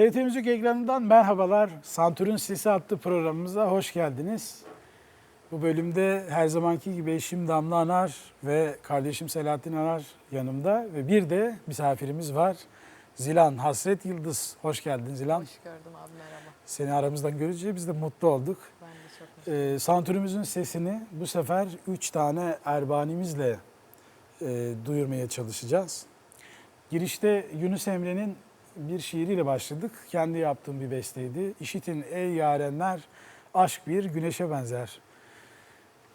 TRT Müzik ekranından merhabalar. Santür'ün Sesi adlı programımıza hoş geldiniz. Bu bölümde her zamanki gibi eşim Damla Anar ve kardeşim Selahattin Anar yanımda ve bir de misafirimiz var. Zilan Hasret Yıldız. Hoş geldin Zilan. Hoş gördüm abi merhaba. Seni aramızdan görünce biz de mutlu olduk. Ben de çok mutlu Ee, Santürümüzün sesini bu sefer üç tane erbanimizle e, duyurmaya çalışacağız. Girişte Yunus Emre'nin bir şiiriyle başladık. Kendi yaptığım bir besteydi. İşitin ey yarenler, aşk bir güneşe benzer.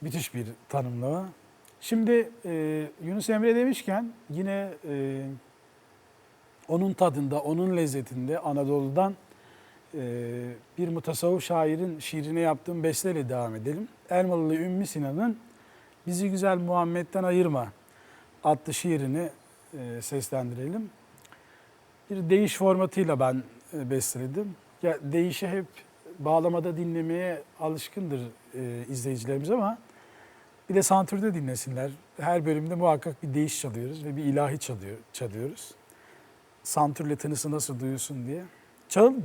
Müthiş bir tanımlama. Şimdi e, Yunus Emre demişken yine e, onun tadında, onun lezzetinde Anadolu'dan e, bir mutasavvuf şairin şiirine yaptığım besteyle devam edelim. Elmalılı Ümmü Sinan'ın Bizi Güzel Muhammed'den Ayırma adlı şiirini e, seslendirelim. Bir değiş formatıyla ben e, besteledim. Ya, değişi hep bağlamada dinlemeye alışkındır e, izleyicilerimiz ama bir de santürde dinlesinler. Her bölümde muhakkak bir değiş çalıyoruz ve bir ilahi çalıyor, çalıyoruz. Santürle tınısı nasıl duyulsun diye. Çalalım mı?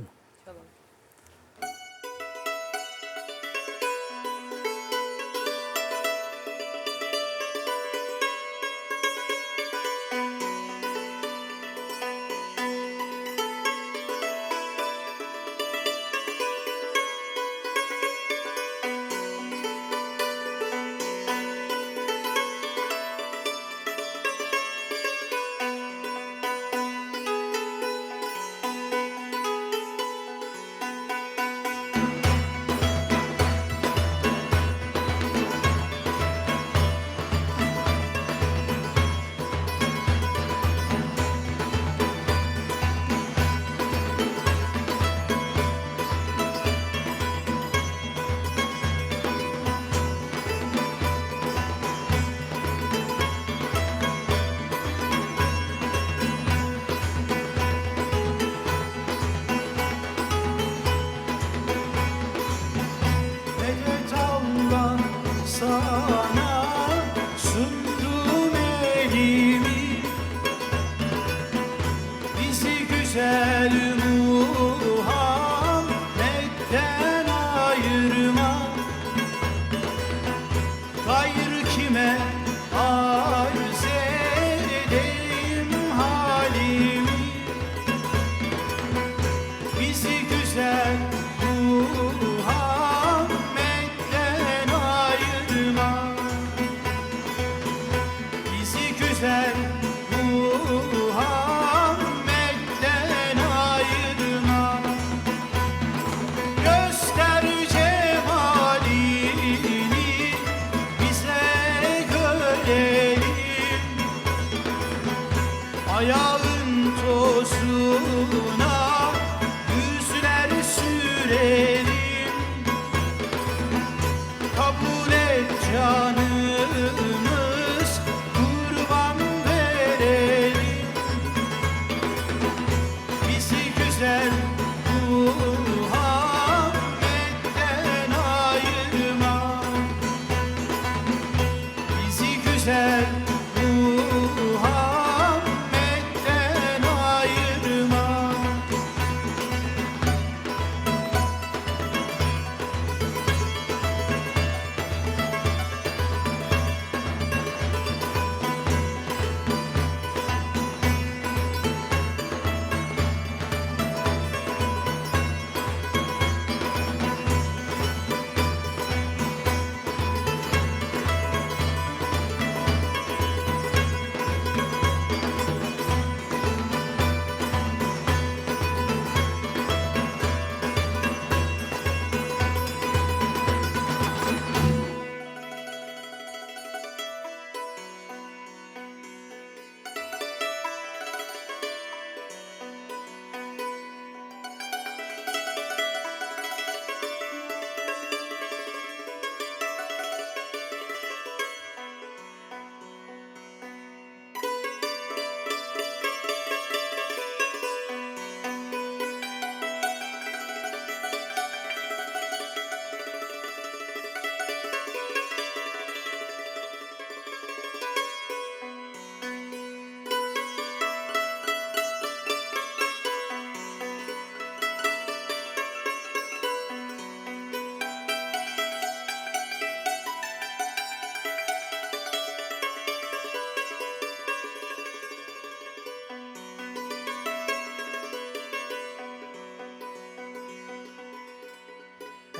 yüzüme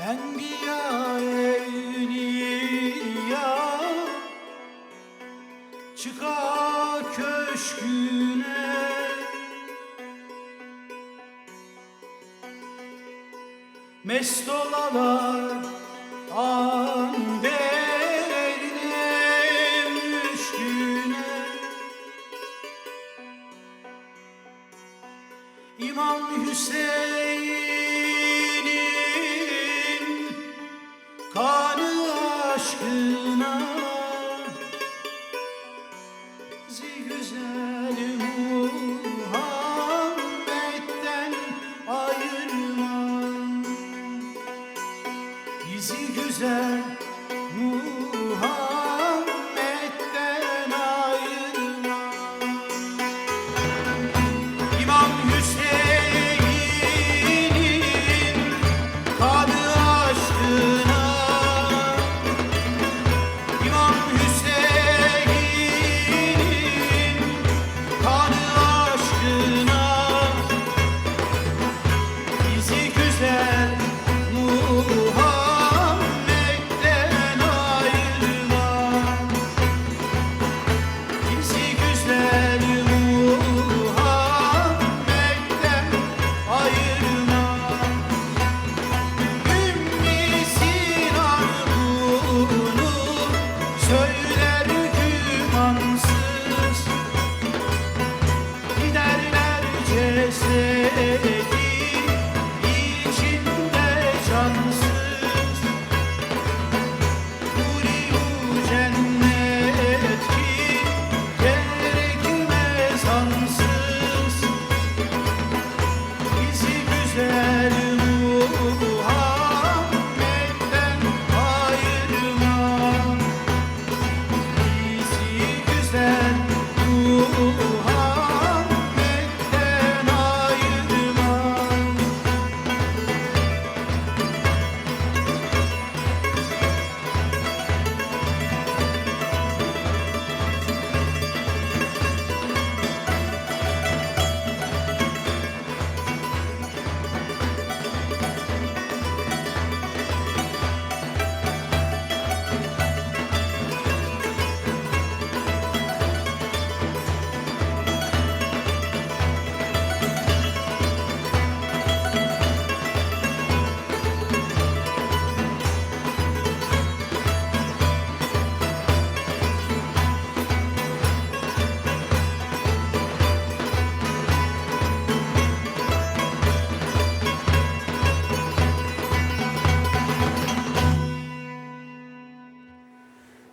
Enbiya evliya Çıka köşküne. Mest olalar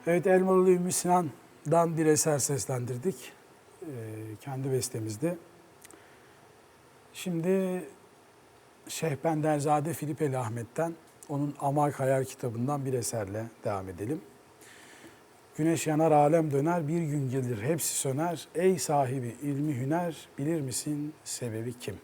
Evet Elmalı Ümmü Sinan'dan bir eser seslendirdik. Ee, kendi bestemizde. Şimdi Şeyh Benderzade Filipeli Ahmet'ten onun Amal Hayal kitabından bir eserle devam edelim. Güneş yanar alem döner bir gün gelir hepsi söner. Ey sahibi ilmi hüner bilir misin sebebi kim?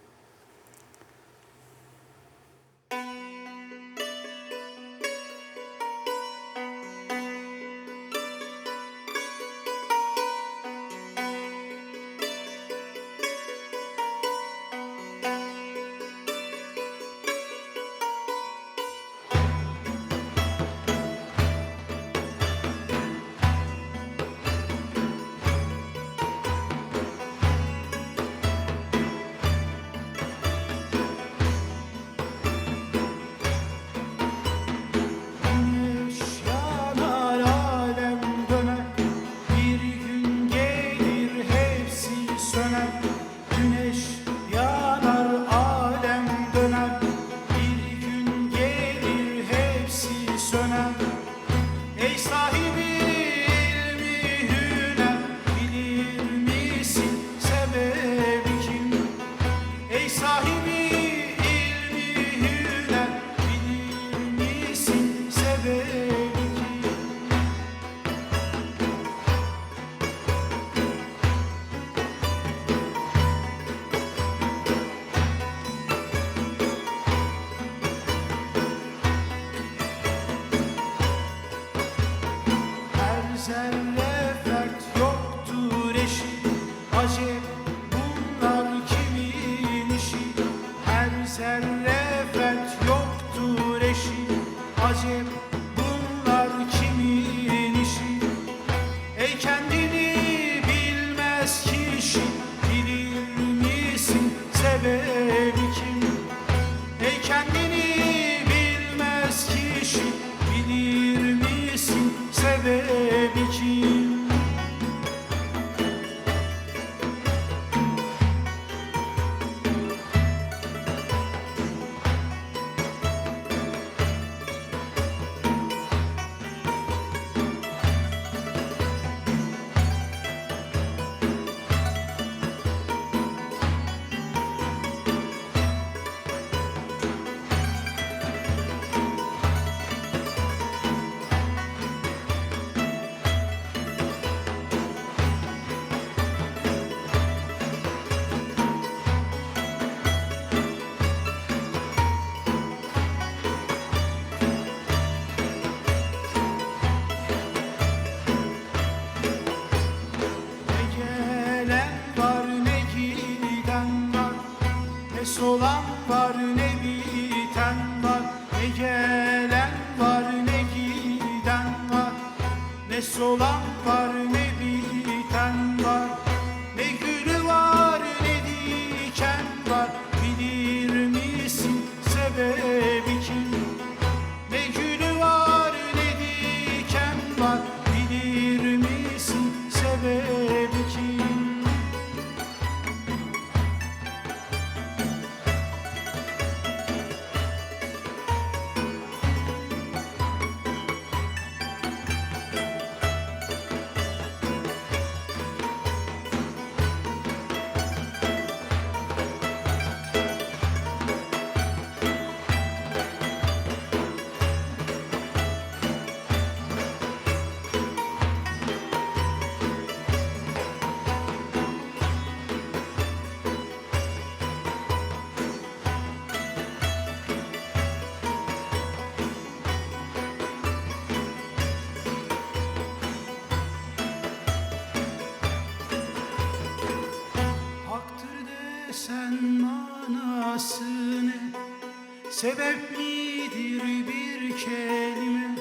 Sebep midir bir kelime?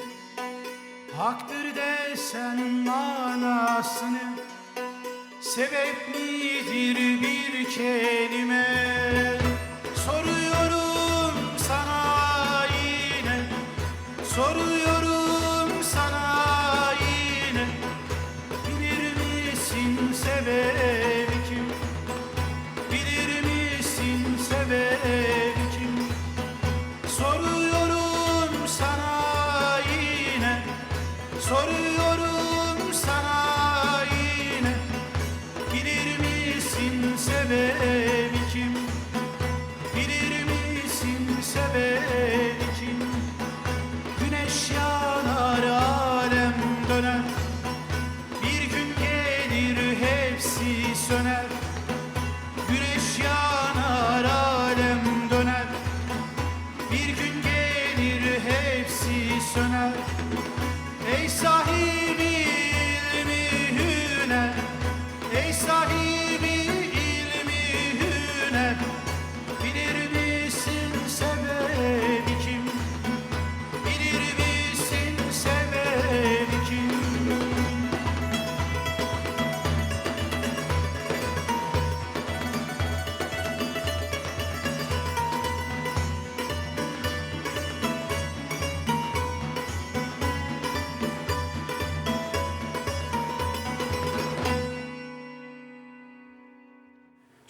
Haktır desen manası ne Sebep midir bir kelime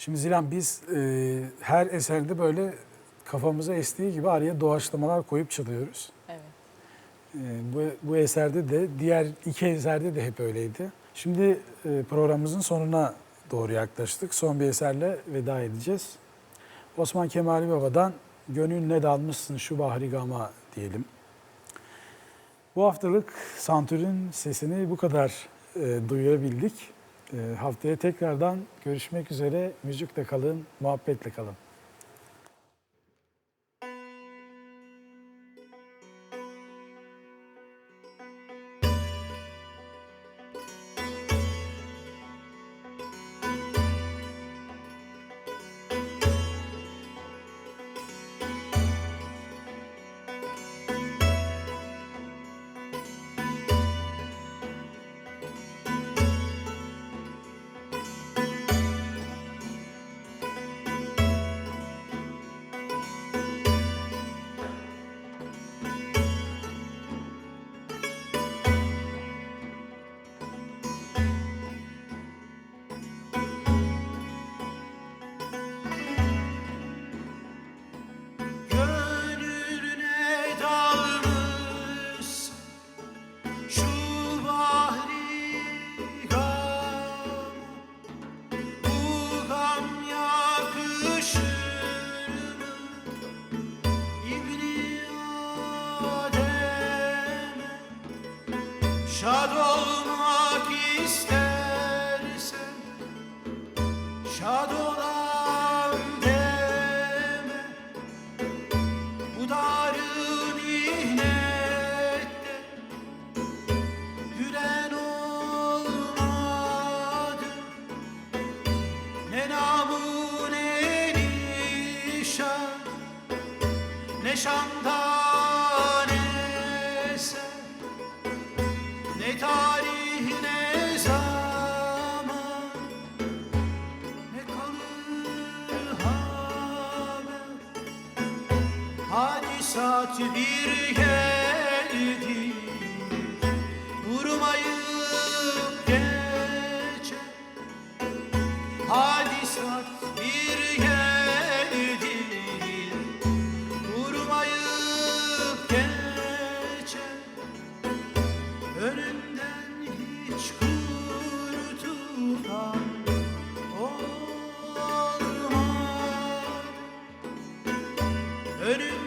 Şimdi Zilan biz e, her eserde böyle kafamıza estiği gibi araya doğaçlamalar koyup çalıyoruz. Evet. E, bu, bu eserde de diğer iki eserde de hep öyleydi. Şimdi e, programımızın sonuna doğru yaklaştık. Son bir eserle veda edeceğiz. Osman Kemali Baba'dan Gönül ne dalmışsın şu bahri gama diyelim. Bu haftalık Santür'ün sesini bu kadar e, duyurabildik. E, haftaya tekrardan görüşmek üzere. Müzikle kalın, muhabbetle kalın. Ne şandan ölüm